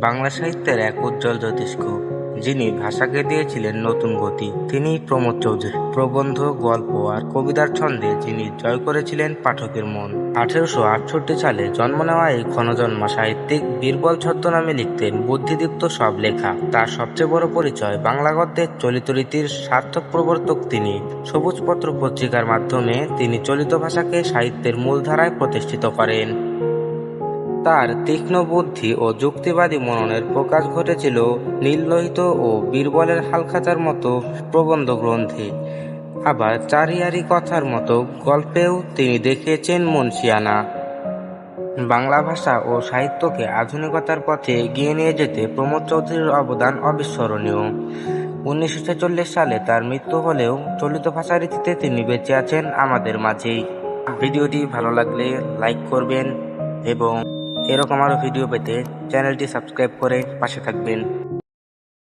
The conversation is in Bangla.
বাংলা সাহিত্যের এক উজ্জ্বল জ্যোতিষ্ক, যিনি ভাষাকে দিয়েছিলেন নতুন গতি। তিনি প্রমোদ চৌধুরী। প্রবন্ধ, গল্প আর কবিতার ছন্দে যিনি জয় করেছিলেন পাঠকের মন। আঠেরোশো আটষট্টি সালে জন্ম নেওয়া এই ক্ষণজন্মা সাহিত্যিক বীরবল ছদ্মনামে লিখতেন বুদ্ধিদীপ্ত সব লেখা। তার সবচেয়ে বড় পরিচয় বাংলা গদ্যের চলিত রীতির সার্থক প্রবর্তক তিনি। সবুজপত্র পত্রিকার মাধ্যমে তিনি চলিত ভাষাকে সাহিত্যের মূলধারায় প্রতিষ্ঠিত করেন। তার তীক্ষ্ণ বুদ্ধি ও যুক্তিবাদী মননের প্রকাশ ঘটেছিল নীললোহিত ও বীরবলের হালখাতার মতো প্রবন্ধ গ্রন্থে। আবার চারিয়ারি কথার মতো গল্পেও তিনি দেখিয়েছেন মুন্সিয়ানা। বাংলা ভাষা ও সাহিত্যকে আধুনিকতার পথে এগিয়ে নিয়ে যেতে প্রমোদ চৌধুরীর অবদান অবিস্মরণীয়। উনিশশো ছেচল্লিশ সালে তার মৃত্যু হলেও চলিত ভাষা রীতিতে তিনি বেঁচে আছেন আমাদের মাঝেই। ভিডিওটি ভালো লাগলে লাইক করবেন এবং এরকম আরও ভিডিও পেতে চ্যানেলটি সাবস্ক্রাইব করে পাশে থাকবেন।